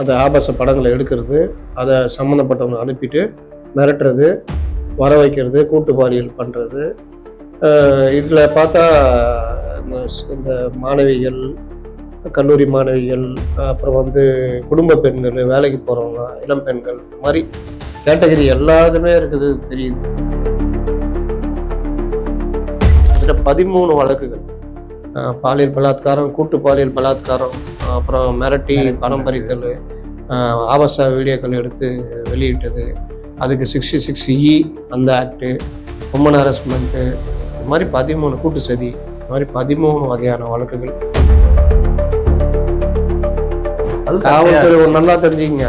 அந்த ஆபாச படங்களை எடுக்கிறது அதை சம்மந்தப்பட்டவங்க அனுப்பிட்டு மிரட்டுறது வர வைக்கிறது கூட்டு பாலியல் பண்ணுறது இதில் பார்த்தா இந்த மாணவிகள் கல்லூரி மாணவிகள் அப்புறம் வந்து குடும்ப பெண்கள் வேலைக்கு போகிறவங்க இளம் பெண்கள் இந்த மாதிரி கேட்டகரி எல்லாத்துமே இருக்குது தெரியுது. கிட்டத்தட்ட பதிமூணு வழக்குகள். பாலியல் பலாத்காரம் கூட்டு பாலியல் பலாத்காரம் அப்புறம் மிரட்டி பணம் பறித்தல் ஆபாச வீடியோக்கள் எடுத்து வெளியிட்டது. அதுக்கு சிக்ஸ்டி சிக்ஸ் இ அந்த ஆக்டு உமன் ஹரஸ்மெண்ட்டு இந்த மாதிரி பதிமூணு கூட்டு சதி இந்த மாதிரி பதிமூணு வகையான வழக்குகள். காவல்துறை ஒரு. நல்லா தெரிஞ்சுங்க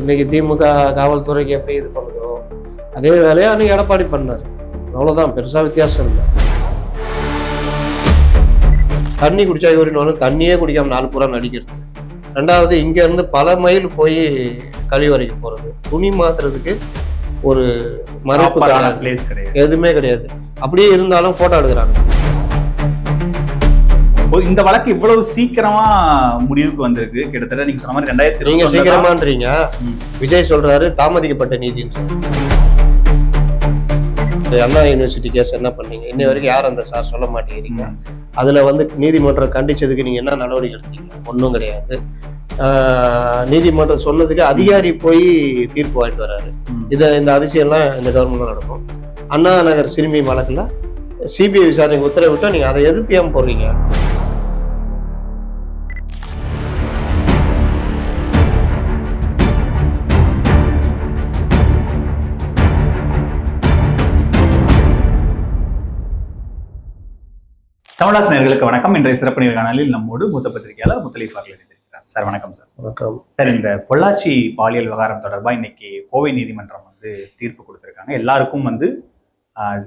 இன்னைக்கு திமுக காவல்துறைக்கு எப்படி இது பண்ணுதோ அதே வேலையை அன்னைக்கு எடப்பாடி பண்ணார். அவ்வளவுதான் பெருசா வித்தியாசம் இல்லை. தண்ணி குடிச்சா யூரின் வரும் தண்ணியே குடிக்காம நாலு பூரா நடிக்கிறது. ரெண்டாவது இங்க இருந்து பல மைல் போய் கழிவறைக்கு போறது. துணி மாத்துறதுக்கு ஒரு மறைப்பு Proper ஆன கிடையாது. எதுவுமே கிடையாது. அப்படியே இருந்தாலும் போட்டோ எடுக்கிறாங்க. இந்த வழக்கு இவ்வளவு சீக்கிரமா முடிவுக்கு வந்திருக்கு. கிட்டத்தட்ட நீங்க சொன்ன மாதிரி ரெண்டாயிரத்தி நீங்க சீக்கிரமான்றீங்க. விஜய் சொல்றாரு தாமதிக்கப்பட்ட நீதின்னு இந்த அண்ணா யூனிவர்சிட்டி கேஸ் என்ன பண்ணீங்க? இன்னை வரைக்கும் யார் அந்த சார் சொல்ல மாட்டேங்கிறீங்க? அதுல வந்து நீதிமன்றம் கண்டிச்சதுக்கு நீங்க என்ன நடவடிக்கை எடுத்தீங்க? ஒன்றும் கிடையாது. நீதிமன்றம் சொன்னதுக்கு அதிகாரி போய் தீர்ப்பு வாங்கிட்டு வராரு. இதை இந்த அதிசயம்லாம் இந்த கவர்மெண்ட்ல நடக்கும். அண்ணா நகர் சிறுமி வழக்குல சிபிஐ விசாரணைக்கு உத்தரவிட்டா நீங்க அதை எதிர்த்து ஏன் போடுறீங்க தமிழாஸ் நேர்களுக்கு வணக்கம். இன்றைய சிறப்பு நேர்காணலில் நம்மோடு மூத்த பத்திரிகையாளர் முத்தலீஃப் அவர்கள் இணைந்திருக்கிறார். சார் வணக்கம் சார். வணக்கம். சார் இந்த பொள்ளாச்சி பாலியல் விவகாரம் தொடர்பா இன்னைக்கு கோவை நீதிமன்றம் வந்து தீர்ப்பு கொடுத்திருக்காங்க. எல்லாருக்கும் வந்து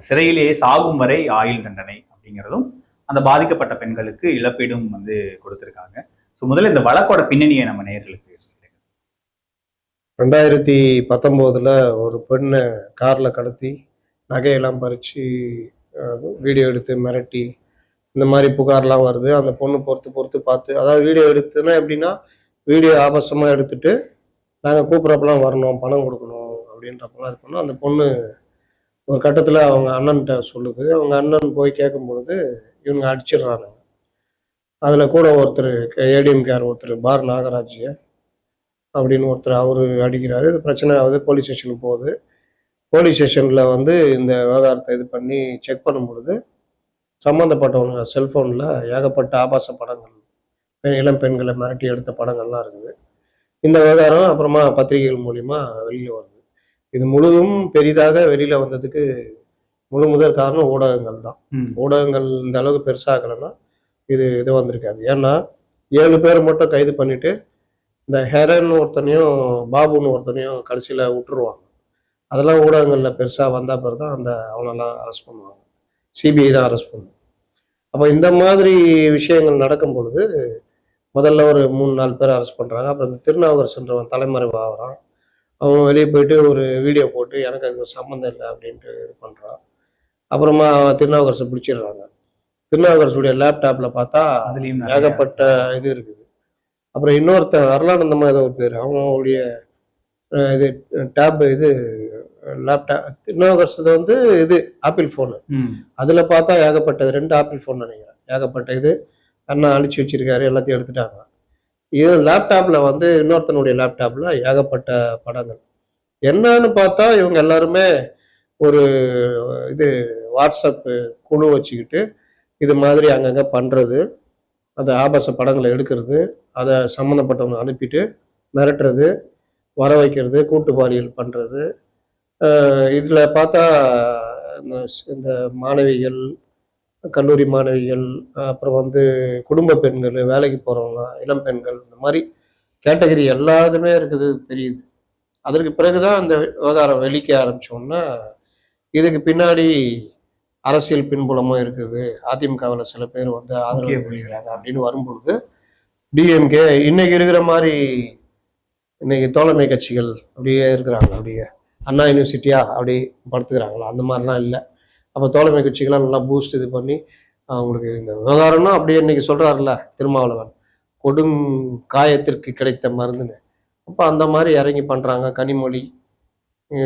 சிறையிலேயே சாகும் வரை ஆயுள் தண்டனை அப்படிங்கிறதும் அந்த பாதிக்கப்பட்ட பெண்களுக்கு இழப்பீடும் வந்து கொடுத்திருக்காங்க. ஸோ முதல்ல இந்த வழக்கோட பின்னணியை நம்ம நேர்களுக்கு சொல்லுங்க. ரெண்டாயிரத்தி பத்தொம்போதில் ஒரு பெண்ணை காரில் கடத்தி நகையெல்லாம் பறித்து வீடியோ எடுத்து மிரட்டி இந்த மாதிரி புகார்லாம் வருது. அந்த பொண்ணு பொறுத்து பொறுத்து பார்த்து அதாவது வீடியோ எடுத்துன்னா எப்படின்னா வீடியோ ஆபாசமாக எடுத்துட்டு நாங்கள் கூப்பிட்றப்பெல்லாம் வரணும் பணம் கொடுக்கணும் அப்படின்றப்பெல்லாம் இது பண்ணோம். அந்த பொண்ணு ஒரு கட்டத்தில் அவங்க அண்ணன்கிட்ட சொல்லுது. அவங்க அண்ணன் போய் கேட்கும் பொழுது இவங்க அடிச்சிடுறாங்க அதில் கூட ஒருத்தர் ஏடிஎம்கேர் ஒருத்தர் பார் நாகராஜ் அப்படின்னு ஒருத்தர் அவர் அடிக்கிறாரு. இது பிரச்சனை ஆகுது போலீஸ் ஸ்டேஷனுக்கு போகுது. போலீஸ் ஸ்டேஷனில் வந்து இந்த விவகாரத்தை இது பண்ணி செக் பண்ணும் பொழுது சம்மந்தப்பட்டவங்க செல்ஃபோனில் ஏகப்பட்ட ஆபாச படங்கள் இளம் பெண்களை மிரட்டி எடுத்த படங்கள்லாம் இருக்குது. இந்த விவகாரம் அப்புறமா பத்திரிகைகள் மூலிமா வெளியில் வருது. இது முழுதும் பெரிதாக வெளியில் வந்ததுக்கு முழு முதல் காரணம் ஊடகங்கள் தான். ஊடகங்கள் இந்த அளவுக்கு பெருசாகலைன்னா இது இது வந்திருக்காது. ஏன்னா ஏழு பேர் மட்டும் கைது பண்ணிட்டு இந்த ஹெரன் ஒருத்தனையும் பாபுன்னு ஒருத்தனையும் கடைசியில் விட்டுருவாங்க. அதெல்லாம் ஊடகங்களில் பெருசாக வந்த பிறகு தான் அந்த அவனெல்லாம் அரெஸ்ட் பண்ணுவாங்க. சிபிஐ தான் அரெஸ்ட் பண்ணும் அப்போ இந்த மாதிரி விஷயங்கள் நடக்கும் பொழுது முதல்ல ஒரு மூணு நாலு பேர் அரெஸ்ட் பண்ணுறாங்க அப்புறம் இந்த திருநாவுக்கரசுன்றவன் தலைமறைவு ஆகிறான். அவன் வெளியே போயிட்டு ஒரு வீடியோ போட்டு எனக்கு அதுக்கு சம்மந்தம் இல்லை அப்படின்ட்டு இது பண்ணுறான் அப்புறமா திருநாவுக்கரசை பிடிச்சிடுறாங்க. திருநாவுக்கரசுடைய லேப்டாப்பில் பார்த்தா அதுலயும் ஏகப்பட்ட இது இருக்குது. அப்புறம் இன்னொருத்தன் அருளானந்தமா ஏதோ ஒரு பேர். அவனுடைய இது டேப் இது லேப்டாப் திருநாவுக்கரசு வந்து இது ஆப்பிள் ஃபோனு. அதுல பார்த்தா ஏகப்பட்டது. ரெண்டு ஆப்பிள் ஃபோன் நினைக்கிறேன். ஏகப்பட்ட இது. அண்ணா அழிச்சு வச்சிருக்காரு. எல்லாத்தையும் எடுத்துட்டாங்க. இது லேப்டாப்ல வந்து இன்னொருத்தனுடைய லேப்டாப்ல ஏகப்பட்ட படங்கள். என்னன்னு பார்த்தா இவங்க எல்லாருமே ஒரு இது வாட்ஸ்அப் குழு வச்சுக்கிட்டு இது மாதிரி அங்கங்க பண்றது. அந்த ஆபாச படங்களை எடுக்கிறது. அதை சம்மந்தப்பட்டவங்க அனுப்பிட்டு மிரட்டுறது வர வைக்கிறது கூட்டு பாலியல் பண்றது. அஹ் இதுல பார்த்தா இந்த மாணவிகள் கல்லூரி மாணவிகள் அப்புறம் வந்து குடும்ப பெண்கள் வேலைக்கு போறவங்க இளம் பெண்கள் இந்த மாதிரி கேட்டகரி எல்லாத்துமே இருக்குது தெரியுது. அதற்கு பிறகுதான் இந்த விவகாரம் வெளிக்க ஆரம்பிச்சோம்னா இதுக்கு பின்னாடி அரசியல் பின்புலமும் இருக்குது. அதிமுகவில் சில பேர் வந்து ஆதரவு தெரிவிக்கிறாங்க அப்படின்னு வரும்பொழுது டிஎம்கே இன்னைக்கு இருக்கிற மாதிரி இன்னைக்கு தோழமை கட்சிகள் அப்படியே இருக்கிறாங்க. அப்படியே. அண்ணா யூனிவர்சிட்டியா அப்படி படுத்துக்கிறாங்களா? அந்த மாதிரிலாம் இல்லை. அப்போ தோழமை கட்சிகள்லாம் நல்லா பூஸ்ட் இது பண்ணி அவங்களுக்கு இந்த விவகாரம்னா அப்படியே இன்னைக்கு சொல்கிறாருல்ல திருமாவளவன். கொடும் காயத்திற்கு கிடைத்த மருந்துன்னு. அப்போ அந்த மாதிரி இறங்கி பண்ணுறாங்க கனிமொழி.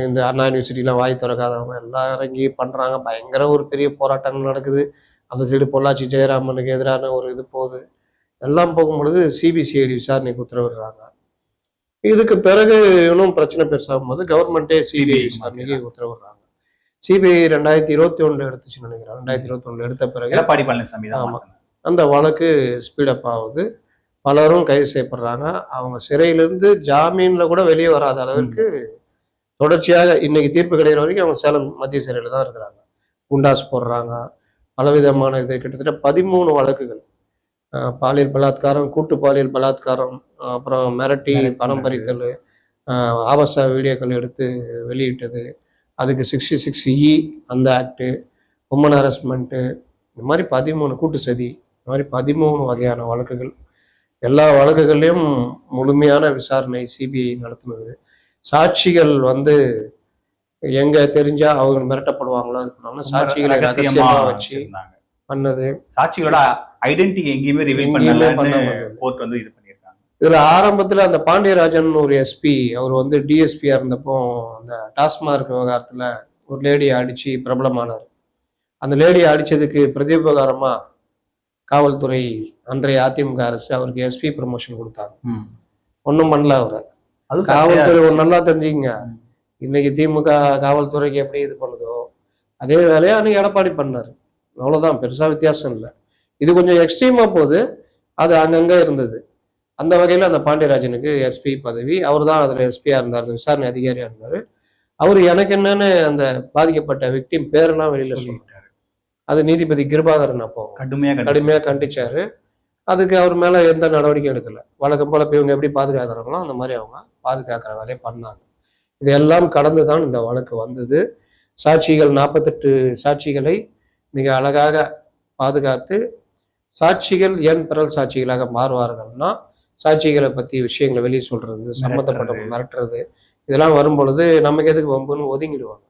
இந்த அண்ணா யூனிவர்சிட்டிலாம் வாய் திறக்காதவங்க எல்லாம் இறங்கி பண்ணுறாங்க பயங்கர ஒரு பெரிய போராட்டங்கள் நடக்குது. அந்த சைடு பொள்ளாச்சி ஜெயராமனுக்கு எதிரான ஒரு இது போகுது. எல்லாம் போகும்பொழுது சிபிசிஐடி விசாரணைக்கு உத்தரவிடுறாங்க. இதுக்கு பிறகு இன்னும் பிரச்சனை பெருசாகும் போது கவர்மெண்ட்டே சிபிஐ விசாரணைக்கு உத்தரவிடுறாங்க. சிபிஐ ரெண்டாயிரத்தி இருபத்தி ஒன்று எடுத்துச்சுன்னு நினைக்கிறேன். ரெண்டாயிரத்தி இருபத்தி ஒன்று எடுத்த பிறகு எடப்பாடி பழனிசாமி தான் ஆமா. மாத்தினார். அந்த வழக்கு ஸ்பீடப் ஆகுது. பலரும் கைது செய்யப்படுறாங்க. அவங்க சிறையிலிருந்து ஜாமீன்ல கூட வெளியே வராத அளவிற்கு தொடர்ச்சியாக இன்னைக்கு தீர்ப்பு கிடைக்கிற வரைக்கும் அவங்க சேலம் மத்திய சிறையில் தான் இருக்கிறாங்க. குண்டாஸ் போடுறாங்க. பலவிதமான இது கிட்டத்தட்ட பதிமூணு வழக்குகள். பாலியல் பலாத்காரம் கூட்டு பாலியல் பலாத்காரம் அப்புறம் மிரட்டி பணம். பறித்தல் ஆபாச வீடியோக்கள் எடுத்து வெளியிட்டது அதுக்கு சிக்ஸ்டி சிக்ஸ் இ அந்த ஆக்டு உமன் ஹரஸ்மெண்ட்டு இந்த மாதிரி பதிமூணு கூட்டு சதி இந்த மாதிரி பதிமூணு வகையான வழக்குகள் எல்லா வழக்குகள்லையும் முழுமையான விசாரணை சிபிஐ நடத்துனது சாட்சிகள் வந்து எங்க தெரிஞ்சா அவங்க மிரட்டப்படுவாங்களோ அது பண்ணாலும் சாட்சிகளை ரகசியமா ரகசியமா வச்சு. பண்ணது. சாட்சிகளோட ஐடென்டிட்டி எங்கேயுமே ரிவீல் பண்ணாம கோர்ட் வந்து இது பண்ணியிருக்காங்க. இதுல ஆரம்பத்துல அந்த பாண்டியராஜன் ஒரு எஸ்பி அவர் வந்து டிஎஸ்பியா இருந்தப்போ அந்த டாஸ்மார்க் விவகாரத்துல ஒரு லேடியை அடிச்சு பிரபலமானார். அந்த லேடியை அடிச்சதுக்கு பிரதிபகாரமா காவல்துறை அன்றைய அதிமுக அரசு அவருக்கு எஸ்பி ப்ரமோஷன் கொடுத்தாங்க. ஒன்றும் பண்ணல அவரை. காவல்துறை ஒரு. நல்லா தெரிஞ்சுங்க இன்னைக்கு திமுக காவல்துறைக்கு எப்படி இது பண்ணுதோ அதே வேலையை அன்னைக்கு எடப்பாடி பண்ணாரு. அவ்வளவுதான் பெருசா வித்தியாசம் இல்லை. இது கொஞ்சம் எக்ஸ்ட்ரீமா போகுது. அது அங்கங்க இருந்தது. அந்த வகையில அந்த பாண்டியராஜனுக்கு எஸ்பி பதவி அவர் தான் அதுல எஸ்பியா இருந்தார் விசாரணை அதிகாரியா இருந்தாரு. அவர் எனக்கு என்னன்னு அந்த பாதிக்கப்பட்ட விக்டிம் பேரெல்லாம் வெளியில சொல்லிட்டாரு. அது நீதிபதி கிருபாகரன் அப்போ. கடுமையா கண்டிச்சு. கடுமையா கண்டிச்சாரு. அதுக்கு அவர் மேல எந்த நடவடிக்கையும் எடுக்கல. வழக்கம் போல இப்ப இவங்க எப்படி பாதுகாக்கிறாங்களோ அந்த மாதிரி அவங்க பாதுகாக்கிற வேலையை பண்ணாங்க. இதெல்லாம் கடந்து தான் இந்த வழக்கு வந்தது. சாட்சிகள் நாற்பத்தெட்டு சாட்சிகளை மிக அழகாக பாதுகாத்து சாட்சிகள் ஏன் பிறல் சாட்சிகளாக மாறுவார்கள்னா சாட்சிகளை பத்தி விஷயங்களை வெளியே சொல்றது சம்மந்தப்பட்ட மிரட்டுறது. இதெல்லாம் வரும் பொழுது நமக்கு எதுக்கு வம்புன்னு ஒதுங்கிடுவாங்க.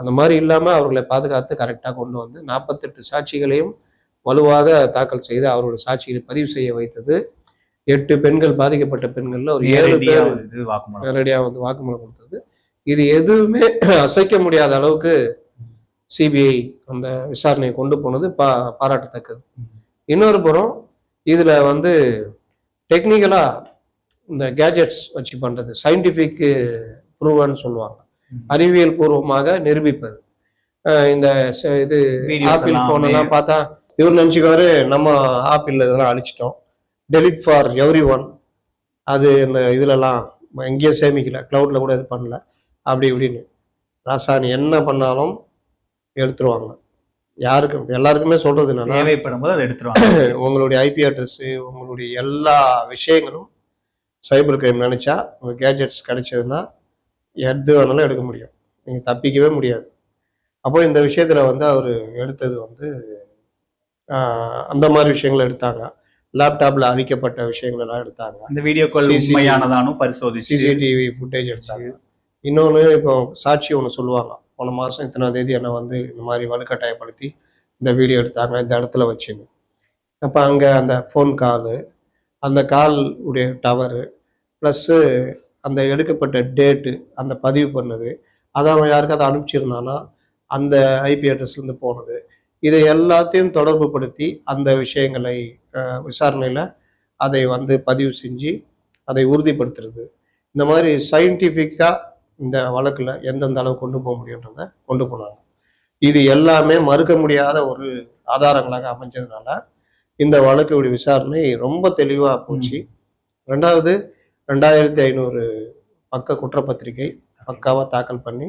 அந்த மாதிரி இல்லாம அவர்களை பாதுகாத்து கரெக்டாக கொண்டு வந்து நாற்பத்தெட்டு சாட்சிகளையும் வலுவாக தாக்கல் செய்து அவருடைய சாட்சிகளை பதிவு செய்ய வைத்தது. எட்டு பெண்கள் பாதிக்கப்பட்ட பெண்கள்ல ஒரு ஏழு பேர் நேரடியாக வந்து வாக்குமூலம் கொடுத்தது. இது எதுவுமே அசைக்க முடியாத அளவுக்கு சிபிஐ அந்த விசாரணையை கொண்டு போனது பா பாராட்டத்தக்கது. இன்னொரு புறம் இதுல வந்து டெக்னிக்கலா இந்த கேஜெட்ஸ் வச்சு பண்றது சயின்டிஃபிக் ப்ரூவன்னு சொல்லுவாங்க. அறிவியல் பூர்வமாக நிரூபிப்பது. இந்த இது ஆப்பிள் எல்லாம் பார்த்தா இவர் நினைச்சுக்காரு நம்ம ஆப்பிள் இதெல்லாம் அழிச்சிட்டோம். டெலிட் ஃபார் எவ்ரி ஒன் அது இந்த இதுலலாம் எங்கேயும் சேமிக்கல. கிளவுட்ல கூட இது பண்ணல. அப்படி இப்படின்னு. ராசாணி என்ன பண்ணாலும் எடுத்துருவாங்க. யாருக்கும் எல்லாருக்குமே சொல்றது என்னன்னா தேவைப்படும் போது அதை எடுத்துருவாங்க. உங்களுடைய ஐபி அட்ரஸ் உங்களுடைய எல்லா விஷயங்களும் சைபர் கிரைம் நினைச்சா உங்க கேஜெட்ஸ் கிடைச்சதுன்னா எது வேணாலும் எடுக்க முடியும். நீங்க தப்பிக்கவே முடியாது. அப்போ இந்த விஷயத்துல வந்து அவர் எடுத்தது வந்து அந்த மாதிரி விஷயங்களை எடுத்தாங்க. லேப்டாப்ல அழிக்கப்பட்ட விஷயங்கள் எல்லாம் எடுத்தாங்க. அந்த வீடியோக்கள் CCTV உண்மையானதானும் பரிசோதிச்சு. சிசிடிவி ஃபுட்டேஜ் எடுத்தாங்க. இன்னொன்று இப்போ சாட்சி ஒன்று சொல்லுவாங்க. போன மாதம் இத்தனாம் தேதி என்னை வந்து இந்த மாதிரி வலுக்கட்டாயப்படுத்தி இந்த வீடியோ எடுத்தாங்க இந்த இடத்துல வச்சுன்னு. அப்போ அங்கே அந்த ஃபோன் காலு அந்த கால் உடைய டவரு ப்ளஸ்ஸு அந்த எடுக்கப்பட்ட டேட்டு அந்த பதிவு பண்ணது. அதை அவன் யாருக்காவது அனுப்பிச்சிருந்தானா? அந்த ஐபி அட்ரஸ்லேருந்து போனது. இதை எல்லாத்தையும் தொடர்பு படுத்தி அந்த விஷயங்களை விசாரணையில் அதை வந்து பதிவு செஞ்சு அதை உறுதிப்படுத்துறது. இந்த மாதிரி சயின்டிஃபிக்காக இந்த வழக்கில் எந்தெந்த அளவு கொண்டு போக முடியுன்றத கொண்டு போனாங்க. இது எல்லாமே மறுக்க முடியாத ஒரு ஆதாரங்களாக அமைஞ்சதுனால இந்த வழக்குடைய விசாரணை ரொம்ப தெளிவாக போச்சு. ரெண்டாவது ரெண்டாயிரத்தி ஐநூறு பக்க குற்றப்பத்திரிகை பக்காவாக தாக்கல் பண்ணி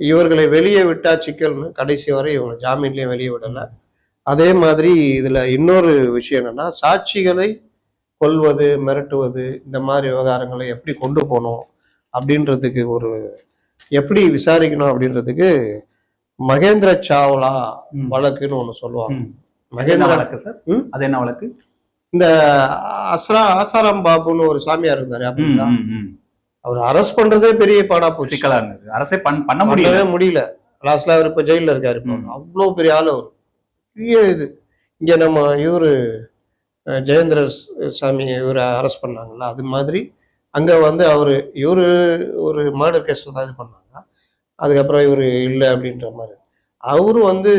இவர்களை வெளியே விட்டா சிக்கல்னு கடைசி வரை இவங்க ஜாமீன்லேயும் வெளியே விடலை. அதே மாதிரி இதில் இன்னொரு விஷயம் என்னன்னா சாட்சிகளை கொல்வது மிரட்டுவது இந்த மாதிரி விவகாரங்களை எப்படி கொண்டு போகணும்? அப்படின்றதுக்கு ஒரு எப்படி விசாரிக்கணும் அப்படின்றதுக்கு மகேந்திர சாவ்லா. வழக்குன்னு ஒன்று சொல்லுவாங்க. மகேந்திர வழக்கு சார்? அது என்ன வழக்கு? இந்த அஸ்ரா ஆசாராம் பாபுன்னு ஒரு சாமியார் இருந்தாரு அப்படின்னா. அவர் அரெஸ்ட் பண்றதே பெரிய பாடா போச்சு. சிக்கலா இருந்தது. அரசே பண்- பண்ண முடியல. பண்ணவே முடியல. லாஸ்ட்ல அவர் இப்ப ஜெயில இருக்காரு இப்போ. அவ்வளோ பெரிய ஆள் அவர். பெரிய இது. இங்க நம்ம இவரு ஜெயேந்திர சாமி இவரை அரெஸ்ட் பண்ணாங்கல்ல அது மாதிரி அங்க வந்து அவரு இவரு ஒரு மர்டர் கேஸ்ல தான் இது பண்ணாங்க. அதுக்கப்புறம் இவரு இல்லை அப்படின்ற மாதிரி. அவரு வந்து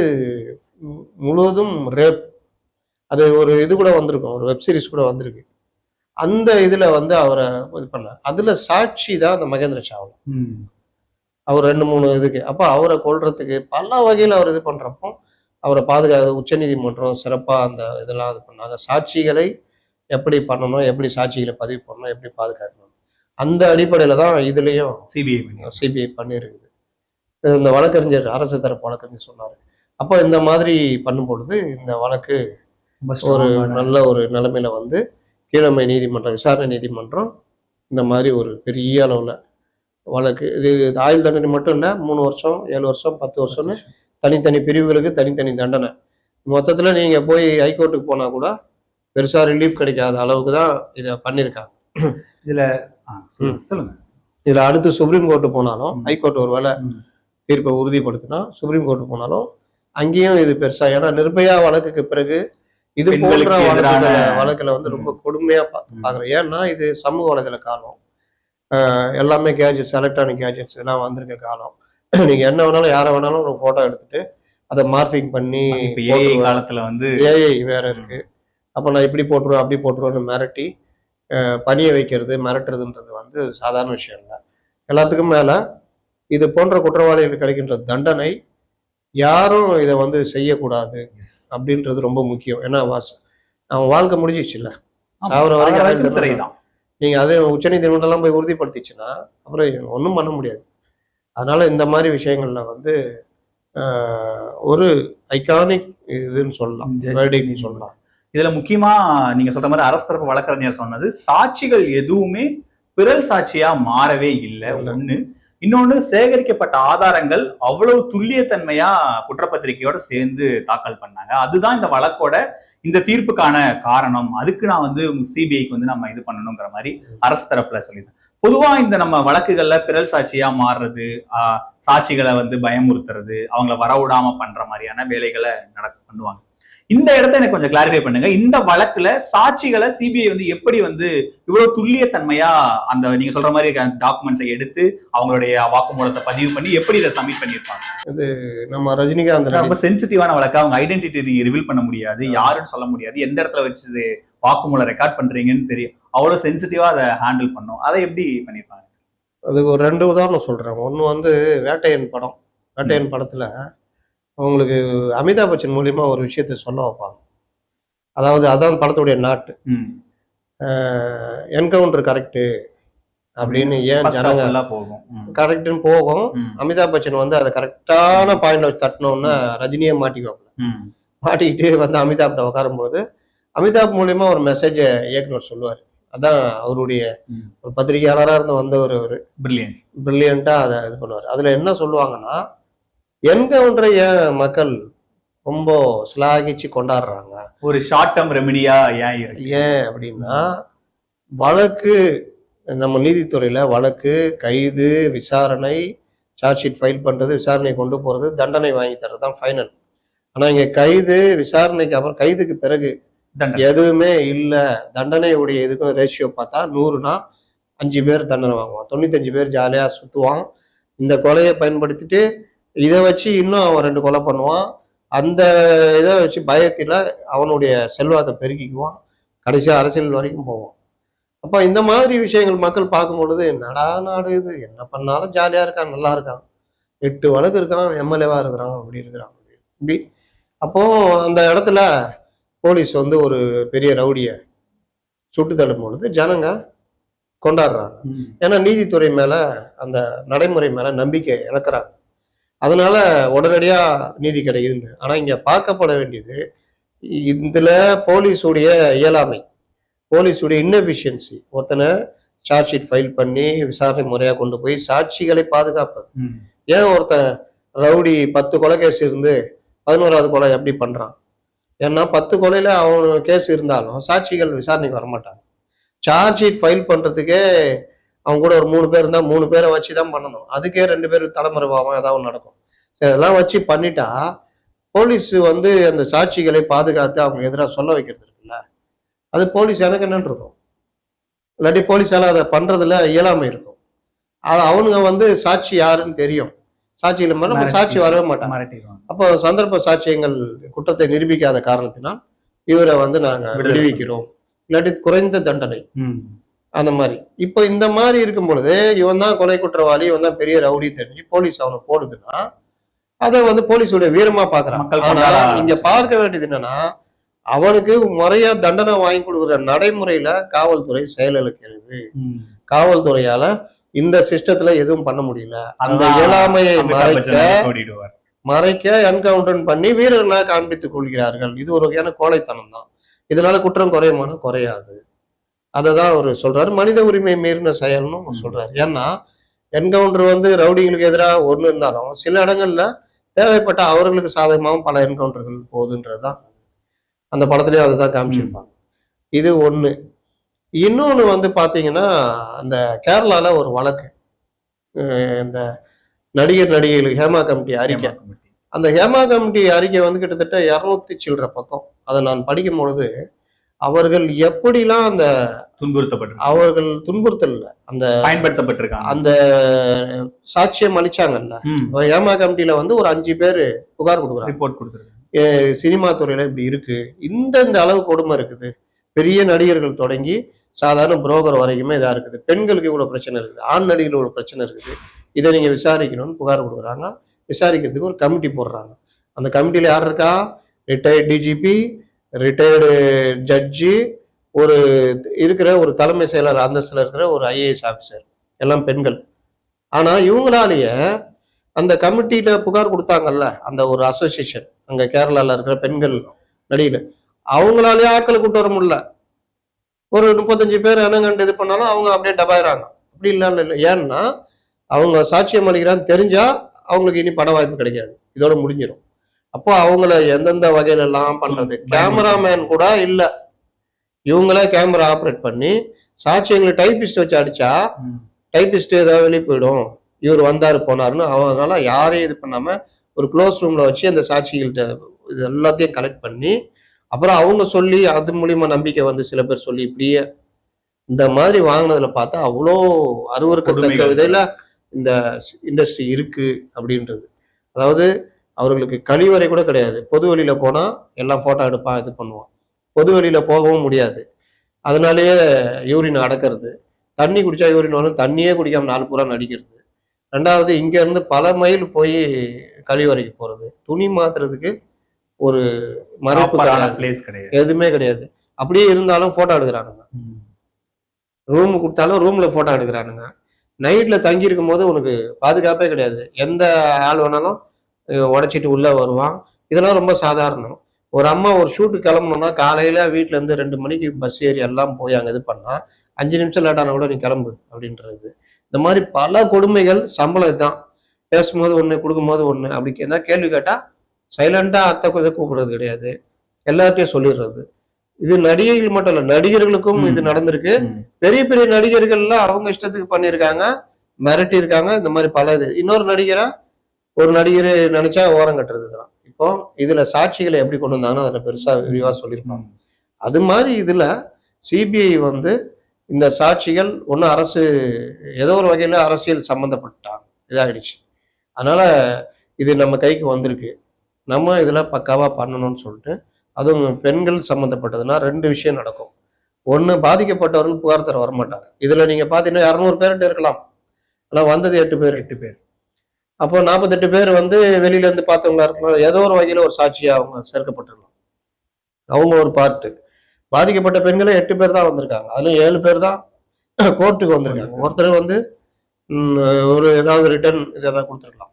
முழுவதும் ரேப் அது ஒரு இது கூட வந்திருக்கும் ஒரு வெப் சீரிஸ் கூட வந்திருக்கு. அந்த இதுல வந்து அவரை இது பண்ண அதுல சாட்சி தான் அந்த மகேந்திர சாவலா. ம். அவர் ரெண்டு மூணு இதுக்கு. அப்போ அவரை கொல்றதுக்கு பல வகையில் அவர் இது பண்றப்போ அவரை பாதுகாத்து உச்சநீதிமன்றம் சிறப்பா அந்த இதெல்லாம் இது பண்ணாங்க. சாட்சிகளை எப்படி பண்ணணும் எப்படி சாட்சிகளை பதிவு பண்ணணும் எப்படி பாதுகாக்கணும். அந்த அடிப்படையில தான் இதுலயும் சிபிஐ சிபிஐ பண்ணியிருக்குது இந்த வழக்கறிஞர் அரசு தரப்பு வழக்கறிஞர் சொன்னாரு. அப்போ இந்த மாதிரி பண்ணும் பொழுது இந்த வழக்கு ஒரு நல்ல ஒரு நிலைமையில வந்து கீழமை நீதிமன்றம் விசாரணை நீதிமன்றம் இந்த மாதிரி ஒரு பெரிய அளவுல வழக்கு. இது இது ஆயுள் தண்டனை மட்டும் இல்லை மூணு வருஷம் ஏழு வருஷம் பத்து வருஷம்னு தனித்தனி பிரிவுகளுக்கு தனித்தனி தண்டனை. மொத்தத்துல நீங்க போய் ஹைகோர்ட்டுக்கு போனா கூட பெருசா ரிலீஃப் கிடைக்காத அளவுக்கு தான் இதை பண்ணியிருக்காங்க ஆ, சொல்லுங்க இதுல அடுத்து சுப்ரீம் கோர்ட்டு போனாலும். ஹைகோர்ட் ஒரு ம். தீர்ப்பை உறுதிப்படுத்தினா சுப்ரீம் கோர்ட் போனாலும் அங்கேயும் இது பெருசா ஏன்னா நிர்பயா வழக்குக்கு பிறகு இது போன்ற வழக்குல வழக்குல வந்து. ரொம்ப கொடுமையா. பாக்குறோம் ஏன்னா இது சமூக வலைதள காலம் எல்லாமே கேஜெட்ஸ் எலக்ட்ரானிக் கேஜெட்ஸ் எல்லாம் வந்திருக்க காலம் நீங்க என்ன வேணாலும் யாரை வேணாலும் ஒரு போட்டோ எடுத்துட்டு அதை மார்பிங் பண்ணி காலத்துல வந்து ஏஐ வேற இருக்கு அப்போ நான் இப்படி போட்டுருவேன் அப்படி போட்டுருவேன்னு மிரட்டி பணிய வைக்கிறது மிரட்டுறதுன்றது வந்து சாதாரண விஷயம் இல்லை. எல்லாத்துக்கும் மேல இது போன்ற குற்றவாளிகளுக்கு கிடைக்கின்ற தண்டனை யாரும் இதை வந்து செய்யக்கூடாது. அப்படின்றது ரொம்ப முக்கியம். ஏன்னா அவன் வாழ்க்கை முடிஞ்சிச்சுல்ல சாவர வரைக்கும் சிறைதான் நீங்க அதே உச்சநீதிமன்றம்லாம் போய் உறுதிப்படுத்திச்சுன்னா அப்புறம் ஒன்றும் பண்ண முடியாது. அதனால இந்த மாதிரி விஷயங்கள்ல வந்து ஒரு ஐகானிக் இதுன்னு சொல்லலாம். சொல்லலாம். இதுல முக்கியமா நீங்க சொல்ற மாதிரி அரசு தரப்பு வழக்கறிஞர் சொன்னது சாட்சிகள் எதுவுமே பிறல் சாட்சியா மாறவே இல்லை. ஒண்ணு. இன்னொன்னு சேகரிக்கப்பட்ட ஆதாரங்கள் அவ்வளவு துல்லியத்தன்மையா குற்றப்பத்திரிகையோட சேர்ந்து தாக்கல் பண்ணாங்க. அதுதான் இந்த வழக்கோட இந்த தீர்ப்புக்கான காரணம். அதுக்கு நான் வந்து சிபிஐக்கு வந்து நம்ம இது பண்ணணுங்கிற மாதிரி அரசு தரப்புல சொல்லியிருந்தேன். பொதுவா இந்த நம்ம வழக்குகள்ல பிறல் சாட்சியா மாறுறது ஆஹ், சாட்சிகளை வந்து பயமுறுத்துறது அவங்கள வரவிடாம பண்ற மாதிரியான வேலைகளை நடக்க பண்ணுவாங்க. இந்த இடத்த எனக்கு கொஞ்சம் கிளாரிஃபை பண்ணுங்க. இந்த வழக்குல சாட்சிகளை சிபிஐ வந்து எப்படி வந்து இவ்வளவு துல்லியத்தன்மையா அந்த நீங்க சொல்ற மாதிரி டாக்குமெண்ட்ஸை எடுத்து அவங்களுடைய வாக்குமூலத்தை பதிவு பண்ணி எப்படி இதை சப்மிட் பண்ணியிருப்பாங்க? நம்ம ரஜினிகாந்த் ரொம்ப சென்சிட்டிவான வழக்கு அவங்க ஐடென்டிட்டி நீங்க ரிவீல் பண்ண முடியாது. யாருன்னு சொல்ல முடியாது. எந்த இடத்துல வச்சு இது வாக்குமூலம் ரெக்கார்ட் பண்றீங்கன்னு தெரியும். அவ்வளவு சென்சிட்டிவா அதை ஹேண்டில் பண்ணும். அதை எப்படி பண்ணிருப்பாங்க அதுக்கு ஒரு ரெண்டு உதாரணம் சொல்றேன். ஒன்று வந்து வேட்டையன் படம். வேட்டையன் படத்துல அவங்களுக்கு அமிதாப் பச்சன் மூலியமா ஒரு விஷயத்த சொல்ல வைப்பாங்க அதாவது அதான் படத்துடைய நாட்டு. என்கவுண்டர் கரெக்டு அப்படின்னு ஏன் ஜனங்க. கரெக்டுன்னு போகும். அமிதாப் பச்சன் வந்து அதை கரெக்டான பாயிண்ட் வச்சு தட்டினோன்னா ரஜினியை மாட்டிக்குவாங்க. மாட்டிக்கிட்டு வந்து அமிதாப்ட உட்காரும்போது அமிதாப் மூலியமா ஒரு மெசேஜை இயக்குனர் சொல்லுவார் அதான் அவருடைய. ஒரு பத்திரிகையாளராக இருந்து வந்தவர் ஒரு Brilliance. பிரில்லியண்டா அதை இது பண்ணுவார் அதுல என்ன சொல்லுவாங்கன்னா என்கவுண்டரை ஏன் மக்கள் ரொம்ப சிலாகிச்சு கொண்டாடுறாங்க? ஒரு ஷார்ட் டேர்ம் ரெமிடியா ஏன் ஏன் அப்படின்னா வழக்கு நம்ம நீதித்துறையில வழக்கு கைது விசாரணை சார்ஜ் ஷீட் ஃபைல் பண்றது விசாரணை கொண்டு போறது தண்டனை வாங்கி தர்றது தான் ஃபைனல் ஆனா இங்க கைது விசாரணைக்கு அப்புறம் கைதுக்கு பிறகு. எதுவுமே இல்ல. தண்டனையுடைய இதுக்கும் ரேஷியோ பார்த்தா நூறுனா அஞ்சு பேர் தண்டனை வாங்குவான். தொண்ணூத்தஞ்சு பேர் ஜாலியா சுத்துவான். இந்த கொலையை பயன்படுத்திட்டு இதை வச்சு இன்னும் அவன் ரெண்டு கொலை பண்ணுவான். அந்த இதை வச்சு பயத்துல அவனுடைய செல்வாக்கை பெருக்கிக்குவான். கடைசியா அரசியல் வரைக்கும் போவான். அப்ப இந்த மாதிரி விஷயங்கள் மக்கள் பார்க்கும் பொழுது என்னடா நாடு இது? என்ன பண்ணாலும் ஜாலியா இருக்கான் நல்லா இருக்கான். எட்டு வழக்கு இருக்கான் எம்எல்ஏவா இருக்கிறான் அப்படி இருக்கிறான். இப்படி அப்போ அந்த இடத்துல போலீஸ் வந்து ஒரு பெரிய ரவுடியை சுட்டு தள்ளும் பொழுது ஜனங்க கொண்டாடுறாங்க. ஏன்னா நீதித்துறை மேல அந்த நடைமுறை மேல நம்பிக்கை இழக்கிறாங்க. அதனால உடனடியா நீதி கிடைக்குதுன்னு ஆனா இங்க பார்க்கப்பட வேண்டியது இதுல போலீஸுடைய இயலாமை போலீஸுடைய இன்னெஃபிஷியன்சி ஒருத்தனை சார்ஜ் ஷீட் ஃபைல் பண்ணி விசாரணை முறையா கொண்டு போய் சாட்சிகளை பாதுகாப்பது. ஏன் ஒருத்தன் ரவுடி பத்து கொலை கேஸ் இருந்து பதினோராவது கொலை எப்படி பண்றான்? ஏன்னா பத்து கொலையில அவன் கேஸ் இருந்தாலும் சாட்சிகள் விசாரணைக்கு வரமாட்டாங்க. சார்ஜ் ஷீட் ஃபைல் பண்றதுக்கே அவங்க கூட ஒரு மூணு பேர் இருந்தா மூணு பேரை வச்சு தான் பண்ணணும். அதுக்கே ரெண்டு பேர் தலைமறைவாகும் ஏதாவது நடக்கும். இதெல்லாம் வச்சு பண்ணிட்டா போலீஸ் வந்து அந்த சாட்சிகளை பாதுகாத்து அவங்க எதிராக சொல்ல வைக்கிறது இருக்குல்ல? அது போலீஸ் எனக்கு என்னன்னு இருக்கும். இல்லாட்டி போலீஸால அதை பண்றதுல இயலாமை இருக்கும். அது அவனுங்க வந்து சாட்சி யாருன்னு தெரியும். சாட்சி இல்லாம நம்ம சாட்சி வரவே மிரட்டிடுவாங்க அப்போ சந்தர்ப்ப சாட்சியங்கள் குற்றத்தை நிரூபிக்காத காரணத்தினால் இவரை வந்து நாங்க விடுதலை விடுவிக்கிறோம். இல்லாட்டி குறைந்த தண்டனை. அந்த மாதிரி. இப்போ இந்த மாதிரி இருக்கும் பொழுது இவன் தான் கொலை குற்றவாளி இவன் தான் பெரிய ரவுடி தெரிஞ்சு போலீஸ் அவனை போடுதுன்னா அதை வந்து போலீஸோட வீரமா பாக்குறான் ஆனா இங்க பார்க்க வேண்டியது என்னன்னா அவனுக்கு முறையா தண்டனை வாங்கி கொடுக்குற நடைமுறையில காவல்துறை செயலிழக்கிறது. காவல்துறையால இந்த சிஸ்டத்துல எதுவும் பண்ண முடியல. அந்த இயலாமையை மறைக்க மறைக்க என்கவுண்டர் பண்ணி வீரர்களாக காண்பித்துக் கொள்கிறார்கள். இது ஒரு வகையான கோழைத்தனம் தான் இதனால குற்றம் குறையுமானா குறையாது. அதை தான் அவர் சொல்றாரு. மனித உரிமை மீறின செயல்னு சொல்றாரு. ஏன்னா என்கவுண்டர் வந்து ரவுடிங்களுக்கு எதிராக ஒண்ணு இருந்தாலும் சில இடங்கள்ல தேவைப்பட்ட அவர்களுக்கு சாதகமாகவும் பல என்கவுண்டர்கள் போகுதுன்றதுதான். அந்த படத்துலயும் அதை தான் காமிச்சிருப்பாங்க இது ஒண்ணு. இன்னொன்னு வந்து பாத்தீங்கன்னா அந்த கேரளால ஒரு வழக்கு. இந்த நடிகர் நடிகைகளுக்கு ஹேமா கமிட்டி அறிக்கை. அந்த ஹேமா கமிட்டி அறிக்கை வந்து கிட்டத்தட்ட இரநூத்தி சில்லற பக்கம். அதை நான் படிக்கும் பொழுது அவர்கள் எப்படிலாம் அந்த துன்புறுத்தப்பட்டிருக்காங்க? அவர்கள் துன்புறுத்தல் அந்த பயன்படுத்தப்பட்டிருக்காங்க. அந்த சாட்சியம் அளிச்சாங்கல்ல. ம். இப்ப ஹேமா கமிட்டியில வந்து ஒரு அஞ்சு பேர் புகார் கொடுக்குறாங்க. ரிப்போர்ட் கொடுத்துருக்காங்க. சினிமா துறையில இப்படி இருக்கு. இந்த இந்த அளவு கொடுமை இருக்குது. பெரிய நடிகர்கள் தொடங்கி சாதாரண புரோக்கர் வரைக்குமே இதா இருக்குது. பெண்களுக்கு இவ்வளவு பிரச்சனை இருக்குது. ஆண் நடிகர்கள் இவ்வளவு பிரச்சனை இருக்குது. இதை நீங்க விசாரிக்கணும்னு புகார் கொடுக்குறாங்க. விசாரிக்கிறதுக்கு ஒரு கமிட்டி போடுறாங்க. அந்த கமிட்டியில யார் இருக்கா? ரிட்டையர்ட் டிஜிபி ரிட்டையர்டு ஜட்ஜி ஒரு இருக்கிற ஒரு தலைமை செயலர் அந்தஸ்தில் இருக்கிற ஒரு ஐஏஎஸ் ஆஃபீஸர் எல்லாம் பெண்கள். ஆனால் இவங்களாலேயே அந்த கமிட்டியில் புகார் கொடுத்தாங்கல்ல அந்த ஒரு அசோசியேஷன் அங்கே கேரளாவில் இருக்கிற பெண்கள் நடிகர் அவங்களாலேயே ஆட்களை கூட்டு வர முடியல. ஒரு முப்பத்தஞ்சு பேர் என்னங்கண்டு இது பண்ணாலும் அவங்க அப்படியே டபாயிறாங்க. அப்படி இல்லைன்னு இல்லை ஏன்னா அவங்க சாட்சியம் அளிக்கிறான்னு தெரிஞ்சால் அவங்களுக்கு இனி பட வாய்ப்பு கிடைக்காது. இதோட முடிஞ்சிடும் அப்போ அவங்கள எந்தெந்த வகையில எல்லாம் பண்றது கேமராமேன் கூட இல்ல இவங்களே கேமரா ஆப்ரேட் பண்ணி சாட்சியங்களை டைபிஸ்ட் வச்சு அடிச்சா. டைபிஸ்ட் ஏதாவது வெளியே போயிடும் இவர் வந்தாரு போனாருன்னு அதனால யாரையும் இது பண்ணாம ஒரு க்ளோஸ் ரூம்ல வச்சு அந்த சாட்சிகள்கிட்ட இது எல்லாத்தையும் கலெக்ட் பண்ணி அப்புறம் அவங்க சொல்லி அது மூலியமா நம்பிக்கை வந்து சில பேர் சொல்லி இப்படியே இந்த மாதிரி வாங்கினதுல பார்த்தா அவ்வளோ அருவருக்கத்தக்க. விதையில இந்த இண்டஸ்ட்ரி இருக்கு அப்படின்றது அதாவது அவர்களுக்கு கழிவறை கூட கிடையாது. பொது வெளியில போனா எல்லாம் போட்டோ எடுப்பான் இது பண்ணுவான். பொது வெளியில போகவும் முடியாது. அதனாலேயே யூரின் அடக்கிறது. தண்ணி குடிச்சா யூரின் வரும் தண்ணியே குடிக்காம நாலு பூரா நடிக்கிறது. ரெண்டாவது இங்க இருந்து பல மைல் போய் கழிவறைக்கு போறது. துணி மாத்துறதுக்கு ஒரு கிடையாது. பிளேஸ் கிடையாது. எதுவுமே கிடையாது. அப்படியே இருந்தாலும் போட்டோ எடுக்கிறானுங்க. ரூம் கொடுத்தாலும் ரூம்ல போட்டோ எடுக்கிறானுங்க. நைட்ல தங்கி இருக்கும் போது உனக்கு பாதுகாப்பே கிடையாது. எந்த ஆள் வேணாலும் உடைச்சிட்டு உள்ள வருவான். இதெல்லாம் ரொம்ப சாதாரணம். ஒரு அம்மா ஒரு ஷூட்டு கிளம்பணும்னா காலையில வீட்ல இருந்து ரெண்டு மணிக்கு பஸ் ஏறி எல்லாம் போய் அங்க இது பண்ணா அஞ்சு நிமிஷம் லேட்டானா கூட நீ கிளம்பு அப்படின்றது. இந்த மாதிரி பல கொடுமைகள் சம்பளம் தான் பேசும்போது ஒண்ணு கொடுக்கும்போது ஒண்ணு அப்படி ஏதாவது கேள்வி கேட்டா சைலண்டா அத்தை இதை கூப்பிடுறது கிடையாது. எல்லார்ட்டையும் சொல்லிடுறது. இது நடிகைகள் மட்டும் இல்ல நடிகர்களுக்கும் இது. நடந்திருக்கு. பெரிய பெரிய நடிகர்கள்ல அவங்க இஷ்டத்துக்கு பண்ணியிருக்காங்க மிரட்டி இருக்காங்க இந்த மாதிரி பல இது. இன்னொரு நடிகரா ஒரு நடிகர் நினைச்சா ஓரம் கட்டுறது தான் இப்போ இதுல சாட்சிகளை எப்படி கொண்டு வந்தாங்கன்னு அதில் பெருசா விரிவா சொல்லியிருப்பாங்க. அது மாதிரி இதுல சிபிஐ வந்து இந்த சாட்சிகள் ஒன்றும் அரசு ஏதோ ஒரு வகையில் அரசியல் சம்மந்தப்பட்டாங்க இதாகிடுச்சு அதனால இது நம்ம கைக்கு வந்திருக்கு. நம்ம இதில் பக்காவாக பண்ணணும்னு சொல்லிட்டு அதுவும் பெண்கள் சம்மந்தப்பட்டதுன்னா ரெண்டு விஷயம் நடக்கும். ஒண்ணு பாதிக்கப்பட்டவர்கள் புகார் தர வரமாட்டாங்க. இதில் நீங்க பார்த்தீங்கன்னா இரநூறு பேர்கிட்ட இருக்கலாம். ஆனால் வந்தது எட்டு பேர் எட்டு பேர். அப்போ நாற்பத்தெட்டு பேர் வந்து வெளியில இருந்து பார்த்தவங்களா இருக்கலாம் ஏதோ ஒரு வகையில ஒரு சாட்சியா அவங்க சேர்க்கப்பட்டிருக்கலாம். அவங்க ஒரு பார்ட்டு பாதிக்கப்பட்ட பெண்களே எட்டு பேர் தான் வந்திருக்காங்க. அதுல ஏழு பேர் தான் கோர்ட்டுக்கு வந்திருக்காங்க. ஒருத்தர் வந்து ஒரு ஏதாவது ரிட்டர்ன் இது ஏதாவது கொடுத்துருக்கலாம்.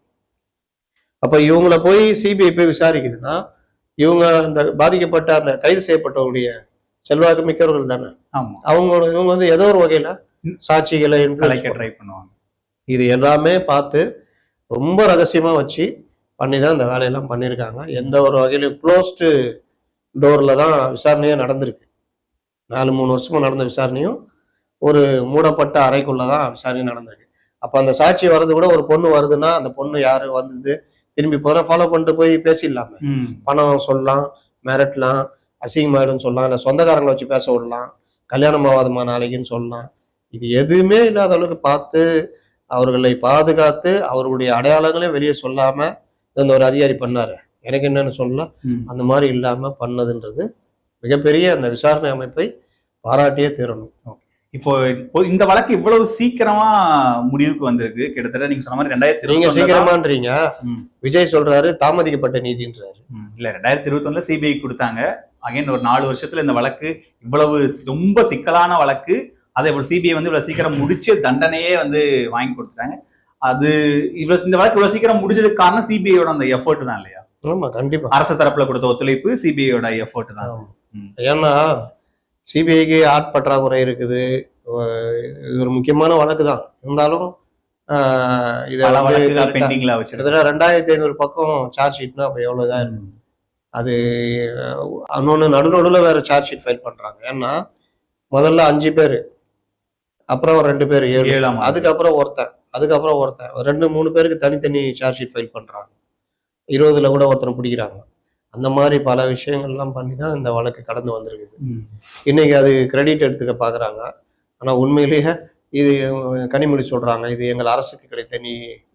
அப்ப இவங்கள போய் சிபிஐ போய் விசாரிக்குதுன்னா இவங்க அந்த பாதிக்கப்பட்ட அந்த கைது செய்யப்பட்டவருடைய செல்வாக்கு மிக்கவர்கள் தானே அவங்களோட இவங்க வந்து ஏதோ ஒரு வகையில சாட்சிகளை ட்ரை பண்ணுவாங்க. இது எல்லாமே பார்த்து ரொம்ப ரகசியமா வச்சு பண்ணி தான் இந்த வேலையெல்லாம் பண்ணியிருக்காங்க எந்த ஒரு வகையிலும் க்ளோஸ்டு டோர்ல தான் விசாரணையே நடந்திருக்கு. நாலு மூணு வருஷமா நடந்த விசாரணையும் ஒரு மூடப்பட்ட அறைக்குள்ள தான் விசாரணை நடந்திருக்கு. அப்ப அந்த சாட்சி வர்றது கூட ஒரு பொண்ணு வருதுன்னா அந்த பொண்ணு யாரு வந்தது திரும்பி போற ஃபாலோ பண்ணிட்டு போய் பேசிடலாமே. பணம் சொல்லலாம் மிரட்டலாம் அசிங்கமாயிடும்னு சொல்லலாம் இல்லை சொந்தக்காரங்களை வச்சு பேச விடலாம் கல்யாணம் ஆகாதமா நாளைக்குன்னு சொல்லலாம். இது எதுவுமே இல்லாத அளவுக்கு பார்த்து அவர்களை பாதுகாத்து அவர்களுடைய அடையாளங்களையும் வெளியே சொல்லாம இந்த ஒரு அதிகாரி பண்ணாரு. எனக்கு என்னன்னு சொல்லலாம். அந்த மாதிரி இல்லாம பண்ணதுன்றது மிகப்பெரிய அந்த விசாரணை அமைப்பை பாராட்டியே தீரணும். இப்போ இப்போ இந்த வழக்கு இவ்வளவு சீக்கிரமா முடிவுக்கு வந்திருக்கு. கிட்டத்தட்ட நீங்க சொன்ன மாதிரி ரெண்டாயிரத்தி நீங்க சீக்கிரமான்றீங்க. விஜய் சொல்றாரு தாமதிக்கப்பட்ட நீதின்றாரு. இல்ல ரெண்டாயிரத்தி இருபத்தி சிபிஐ கொடுத்தாங்க. அகைன் ஒரு நாலு வருஷத்துல இந்த வழக்கு இவ்வளவு ரொம்ப சிக்கலான வழக்கு. அதை இவ்வளவு சிபிஐ வந்து இவ்வளவு சீக்கிரம் முடிச்சு தண்டனையே வந்து வாங்கி கொடுத்துட்டாங்க. அது இவ்வளவு இந்த வழக்கு இவ்வளவு சீக்கிரம் முடிஞ்சதுக்கு காரணம் சிபிஐயோட அந்த எஃபர்ட் தான் இல்லையா? ஆமா கண்டிப்பா. அரசு தரப்புல கொடுத்த ஒத்துழைப்பு சிபிஐயோட எஃபர்ட் தான். ஏன்னா சிபிஐக்கு ஆட்பற்றாக்குறை இருக்குது. அஹ் இது ஒரு முக்கியமான வழக்கு தான். இருந்தாலும் இதை பல கிட்டத்தட்ட ரெண்டாயிரத்தி ஐநூறு பக்கம் சார்ஜ் ஷீட்னா அப்போ எவ்வளவுதான் இருக்கும்? அது இன்னொன்று நடுநடுவில் வேற சார்ஜ் ஷீட் ஃபைல் பண்றாங்க. ஏன்னா முதல்ல அஞ்சு பேர். அப்புறம் ஒரு ரெண்டு பேர் ஏழு. ஏழாம். அதுக்கப்புறம் ஒருத்தன் அதுக்கப்புறம் ஒருத்தன். ஒரு ரெண்டு மூணு பேருக்கு தனித்தனி சார்ஜ் ஷீட் ஃபைல் பண்றாங்க. இருபதுல கூட ஒருத்தனை பிடிக்கிறாங்க. அந்த மாதிரி பல விஷயங்கள்லாம் பண்ணி தான் இந்த வழக்கு கடந்து வந்திருக்குது. இன்னைக்கு அது கிரெடிட் எடுத்துக்க பாக்குறாங்க. ஆனா உண்மையிலேயே இது கனிமொழி சொல்றாங்க இது எங்கள் அரசுக்கு கிடைத்த நீ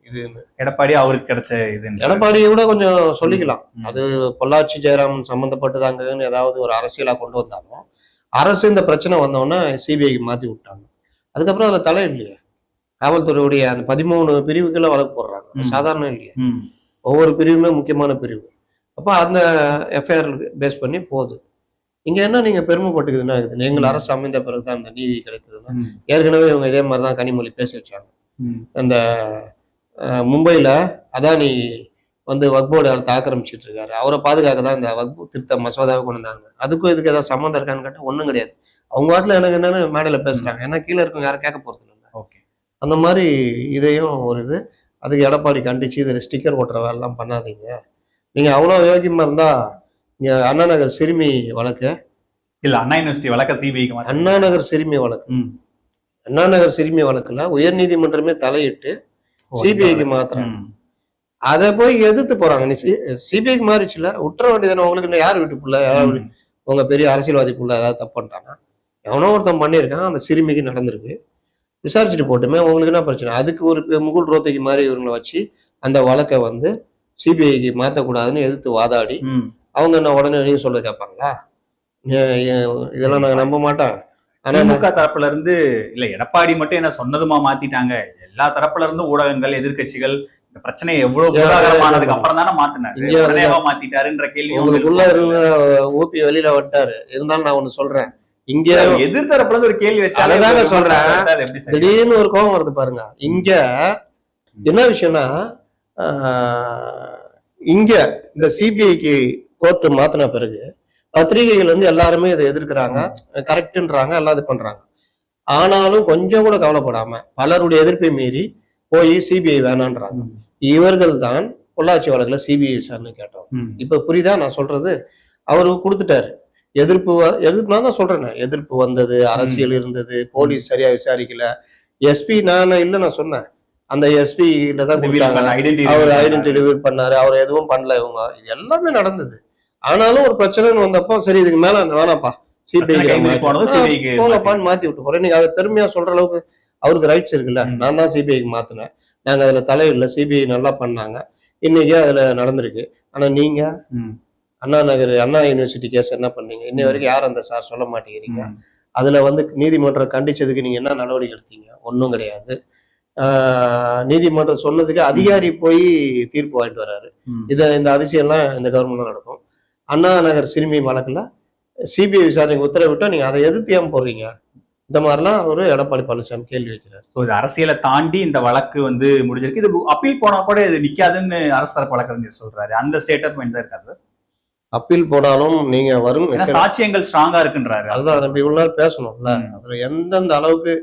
இதுன்னு. எடப்பாடி அவருக்கு கிடைச்ச இது எடப்பாடியை கூட கொஞ்சம் சொல்லிக்கலாம். அது பொள்ளாச்சி ஜெயராமன் சம்மந்தப்பட்டதாங்கன்னு ஏதாவது ஒரு அரசியலா கொண்டு வந்தாலும் அரசு இந்த பிரச்சனை வந்தோடனே சிபிஐக்கு மாத்தி விட்டாங்க. அதுக்கப்புறம் அதுல தலை இல்லையே காவல்துறையுடைய அந்த பதிமூணு பிரிவுக்குள்ள வழக்கு போடுறாங்க. சாதாரணம் இல்லையே. ஒவ்வொரு பிரிவுமே முக்கியமான பிரிவு அப்ப அந்த எஃப்ஐஆர் பேஸ் பண்ணி போகுது இங்க என்ன நீங்க பெருமைப்பட்டுக்குதுன்னா இருக்குது எங்கள். அரசு அமைந்த பிறகுதான் அந்த நீதி கிடைத்ததுன்னா ம். ஏற்கனவே இவங்க இதே மாதிரி தான் கனிமொழி பேசி வச்சாங்க. அந்த அஹ், மும்பைல அதானி வந்து வக்போர்டு இடத்த ஆக்கிரமிச்சிட்டு இருக்காரு அவரை பாதுகாக்க தான் இந்த வக்பு திருத்த மசோதாவை கொண்டு வந்தாங்க அதுக்கும் இதுக்கு ஏதாவது சம்மந்தம் இருக்கான்னு கேட்டா ஒண்ணும் கிடையாது அவங்க வாட்டில் எனக்கு என்னன்னு மேடையில பேசுறாங்க. ஏன்னா கீழே இருக்கவங்க யாரும் கேட்க போறது இல்லை. ஓகே. அந்த மாதிரி இதையும் ஒரு இது. அதுக்கு எடப்பாடி கண்டிச்சு இதில் ஸ்டிக்கர் ஓட்டுற வேலைலாம் பண்ணாதீங்க. நீங்க அவ்வளோ யோகியமா இருந்தா இங்க அண்ணா நகர் சிறுமி வழக்கு. இல்ல அண்ணா யூனிவர்சிட்டி வழக்க சிபிஐக்கு அண்ணா நகர் சிறுமி வழக்கு. அண்ணா நகர் சிறுமி வழக்குல உயர்நீதிமன்றமே தலையிட்டு சிபிஐக்கு மாத்துறாங்க ம். அதை போய் எதிர்த்து போறாங்க. நீ சிபிஐக்கு மாறிச்சுல விட்டுற வேண்டியதானே உங்களுக்கு யார் வீட்டுக்குள்ள? யாராவது ம். உங்க பெரிய அரசியல்வாதிக்குள்ள ஏதாவது தப்பு பண்ணிட்டானா? எவனோ ஒருத்தன் பண்ணியிருக்கான் அந்த சிறுமிக்கு நடந்திருக்கு. விசாரிச்சுட்டு போட்டுமே உங்களுக்கு என்ன பிரச்சனை? அதுக்கு ஒரு முகுல் ரோத்தைக்கு மாதிரி இவங்களை வச்சு அந்த வழக்கை வந்து சிபிஐக்கு மாற்றக்கூடாதுன்னு எதிர்த்து வாதாடி. அவங்க என்ன உடனே நீங்க சொல்ல கேட்பாங்களா? இதெல்லாம் நாங்க நம்ப மாட்டோம். திமுக தரப்புல இருந்து இல்ல எடப்பாடி மட்டும் என்ன சொன்னதுமா மாத்திட்டாங்க? எல்லா தரப்புல இருந்து ஊடகங்கள் எதிர்க்கட்சிகள் இந்த பிரச்சனை எவ்வளவு பூதாகரமானதுக்கு அப்புறம் தானே மாத்தினாரு மாத்திட்டாருன்ற கேள்வி உங்களுக்குள்ள ஊப்பி வெளியில வந்துட்டாரு. இருந்தாலும் நான் ஒண்ணு சொல்றேன். இங்கே எதிர் தரப்புல இருந்து ஒரு கேள்வி சொல்றேன். வச்சா சரி? திடீர்னு ஒரு கோபம் வருது பாருங்க. இங்க என்ன விஷயம்னா இங்க இந்த சிபிஐக்கு கோர்ட் மாத்தின பிறகு பத்திரிகைகள் வந்து எல்லாருமே இதை எதிர்க்கிறாங்க கரெக்ட்ன்றாங்க எல்லாம் இது பண்றாங்க. ஆனாலும் கொஞ்சம் கூட கவலைப்படாம பலருடைய எதிர்ப்பை மீறி போய் சிபிஐ வேணான்றாங்க. இவர்கள் தான் பொள்ளாச்சி வழக்குல சிபிஐ விசாரணை கேட்டோம். இப்ப புரியுதா? நான் சொல்றது. அவரு கொடுத்துட்டாரு. எதிர்ப்பு வ- எதிர்ப்பு நான் தான் சொல்றேன். எதிர்ப்பு வந்தது அரசியல் இருந்தது போலீஸ் சரியா விசாரிக்கல. எஸ்பி நான் இல்ல நான் சொன்னேன். அந்த எஸ்பி கிட்ட தான் அவர் ஐடென்டி ரிவீல் பண்ணாரு. அவர் எதுவும் பண்ணல இவங்க. இது எல்லாமே நடந்தது. ஆனாலும் ஒரு பிரச்சனைன்னு வந்தப்போ சரி இதுக்கு மேல வேணாம்ப்பா. சிபிஐக்கு போங்கப்பான்னு மாத்தி விட்டு போறேன். நீங்க அதை பெருமையா சொல்ற அளவுக்கு அவருக்கு ரைட்ஸ் இருக்குல்ல. நான் தான் சிபிஐக்கு மாத்தினேன். நாங்க அதுல தலையிடல. சிபிஐ நல்லா பண்ணாங்க. இன்னைக்கு அதுல நடந்திருக்கு. ஆனா நீங்க. அண்ணா நகர் அண்ணா யூனிவர்சிட்டி கேஸ் என்ன பண்ணீங்க இன்னை வரைக்கும் யார் அந்த சார் சொல்ல மாட்டேங்கிறீங்க. அதுல வந்து நீதிமன்றம் கண்டிச்சதுக்கு நீங்க என்ன நடவடிக்கை எடுத்தீங்க? ஒன்றும் கிடையாது. நீதிமன்றம் சொன்னதுக்கு அதிகாரி போய் தீர்ப்பு வாங்கிட்டு வர்றாரு. இதை இந்த அதிசயம்லாம் இந்த கவர்மெண்ட்ல நடக்கும். அண்ணா நகர் சிறுமி வழக்குல சிபிஐ விசாரணைக்கு உத்தரவிட்டா நீங்க அதை எதிர்த்து ஏன் போடுறீங்க? இந்த மாதிரிலாம் ஒரு எடப்பாடி பழனிசாமி கேள்வி வைக்கிறார். So, இது அரசியலை தாண்டி இந்த வழக்கு வந்து முடிஞ்சிருக்கு. இது அப்பீல் போனா கூட இது நிக்காதுன்னு அரசு தரப்பு வழக்கறிஞர் சொல்றாரு. அந்த ஸ்டேட்மெண்ட் தான் இருக்கா சார் அப்பீல் போனாலும் நீங்க வரும் சாட்சியங்கள் ஸ்ட்ராங்கா இருக்குன்றாரு அதுதான் நம்ம இவ்வளவு நேரம் பேசணும்ல. அதுல எந்தெந்த அளவுக்கு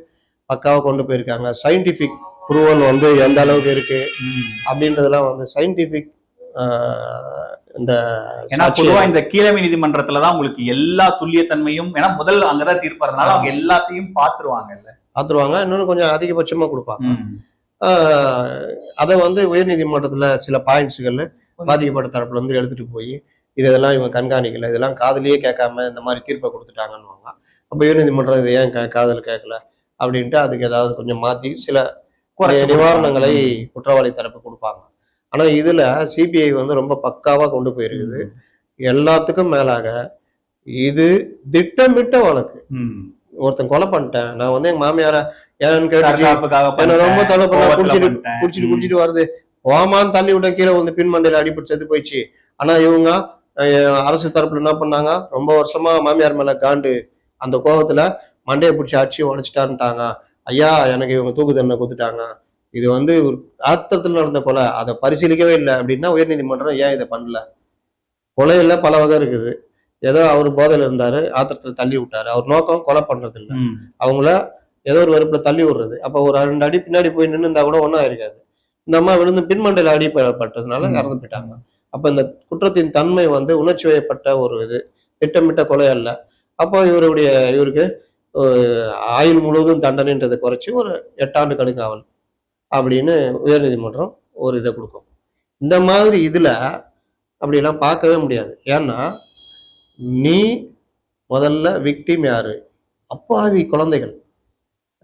பக்காவா கொண்டு போயிருக்காங்க? சயின்டிபிக் ப்ரூவல் வந்து எந்த அளவுக்கு இருக்கு. அப்படின்றதெல்லாம் வந்து சயின்டிபிக் இந்த ஏன்னா சாட்சி- பொதுவா இந்த கீழமை நீதிமன்றத்துலதான் உங்களுக்கு எல்லா துல்லியத்தன்மையும் ஏன்னா முதல் அங்கதான் தீர்ப்பறதுனால அவங்க எல்லாத்தையும் பாத்துருவாங்க இல்ல? பார்த்துருவாங்க. இன்னொன்னு கொஞ்சம் அதிகபட்சமா கொடுப்பாங்க. அதை வந்து உயர்நீதிமன்றத்துல சில பாயிண்ட்ஸுகள் பாதிக்கப்பட்ட தரப்புல இருந்து எடுத்துட்டு போய் இது இதெல்லாம் இவங்க கண்காணிக்கல. இதெல்லாம் காதுலயே கேட்காம இந்த மாதிரி தீர்ப்பை கொடுத்துட்டாங்கன்னு அப்ப உயர்நீதிமன்றம் இதை ஏன் கா- காதுல கேட்கல? அப்படின்ட்டு அதுக்கு ஏதாவது கொஞ்சம் மாத்தி சில நிவாரணங்களை குற்றவாளி தரப்பு கொடுப்பாங்க. ஆனா இதுல சிபிஐ வந்து ரொம்ப பக்காவா கொண்டு போயிருக்குது. எல்லாத்துக்கும் மேலாக இது திட்டமிட்ட வழக்கு. ஒருத்தன் கொலை பண்ணிட்டேன். நான் வந்து எங்க மாமியார ஏன்னு கேட்டு ரொம்ப தொலை பண்ணா குடிச்சிட்டு. குடிச்சிட்டு. குடிச்சிட்டு வருது. ஓமான்னு தள்ளி விட்ட கீழே வந்து பின் மண்டையில அடிபட்டு செத்து போயிடுச்சு. ஆனா இவங்க அரசு தரப்புல என்ன பண்ணாங்க? ரொம்ப வருஷமா மாமியார் மேல காண்டு அந்த கோபத்துல மண்டையை பிடிச்சி அடிச்சு உடைச்சிட்டான்ட்டாங்க. ஐயா எனக்கு இவங்க தூக்கு தண்டனை கொடுத்துட்டாங்க. இது வந்து ஆத்திரத்தில் நடந்த கொலை. அதை பரிசீலிக்கவே இல்லை அப்படின்னா உயர்நீதிமன்றம் ஏன் இதை பண்ணல? கொலையில பல வகை இருக்குது. ஏதோ அவர் போதையில இருந்தாரு ஆத்திரத்துல தள்ளி விட்டாரு. அவர் நோக்கம் கொலை பண்றது இல்ல. அவங்கள ஏதோ ஒரு வெறுப்புல தள்ளி விடுறது. அப்ப ஒரு ரெண்டு அடி பின்னாடி போய் நின்று இருந்தா கூட ஒன்றும் இருக்காது இந்த அம்மா விழுந்து பின்மண்டையில அடிப்பட்டதுனால. இறந்து போயிட்டாங்க. அப்ப இந்த குற்றத்தின் தன்மை வந்து உணர்ச்சி வயப்பட்ட ஒரு இது திட்டமிட்ட கொலை அல்ல. அப்போ இவருடைய இவருக்கு ஆயுள் முழுவதும் தண்டனைன்றதை குறைச்சி ஒரு எட்டாண்டு கடுங்காவல் அப்படின்னு உயர்நீதிமன்றம் ஒரு இதை கொடுக்கும். இந்த மாதிரி இதுல அப்படிலாம் பார்க்கவே முடியாது. ஏன்னா நீ முதல்ல விக்டிம் யாரு? அப்பாவி குழந்தைகள்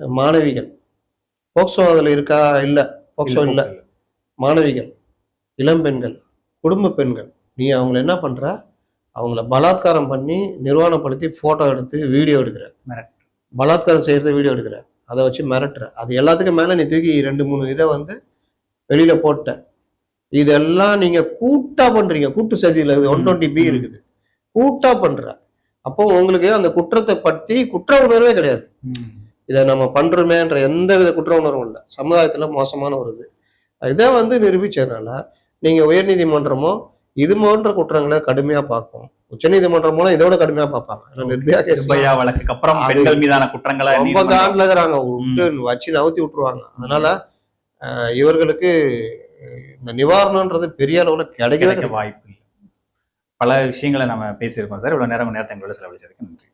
மாணவிகள். போக்சோ அதுல இருக்கா? இல்ல. போக்சோ இல்ல மாணவிகள் இளம்பெண்கள் குடும்ப பெண்கள். நீ அவங்கள என்ன பண்ற? அவங்கள பலாத்காரம் பண்ணி நிர்வாணப்படுத்தி போட்டோ எடுத்து வீடியோ எடுக்கிற. மிரட்டு. பலாத்காரம் செய்யறத வீடியோ எடுக்கிற. அதை வச்சு மிரட்டுற. அது எல்லாத்துக்கும் மேல நீ தூக்கி ரெண்டு மூணு இதை வந்து வெளியில போட்ட. இதெல்லாம் நீங்க கூட்டா பண்றீங்க. கூட்டு சதியில ஒன் டுவெண்ட்டி பி. இருக்குது. கூட்டா பண்ற. அப்போ உங்களுக்கு அந்த குற்றத்தை பற்றி குற்ற உணர்வே கிடையாது. இதை நம்ம பண்றோமேன்ற எந்த வித குற்ற உணர்வும் இல்லை. சமுதாயத்துல மோசமான ஒரு இது. இதை வந்து நிரூபிச்சதுனால நீங்க உயர்நீதிமன்றமோ இது போன்ற குற்றங்களை கடுமையா பார்க்கும். உச்சநீதிமன்றம் மூலம் இதோட கடுமையா பார்ப்பாங்க. நிர்பயா கேஸ்? வழக்குக்கு அப்புறம் பெண்கள் மீதான குற்றங்களை ரொம்ப காண்டில் இருக்கிறாங்க விட்டு வச்சு நவுத்தி விட்டுருவாங்க. அதனால அஹ், இவர்களுக்கு இந்த நிவாரணம்ன்றது பெரிய அளவுல கிடைக்கவே கிடைக்க வாய்ப்பு இல்லை. பல விஷயங்களை நம்ம பேசியிருக்கோம் சார். இவ்வளவு நேரம் நேரத்தை எங்களோட செலவழிச்சதுக்கு நன்றி.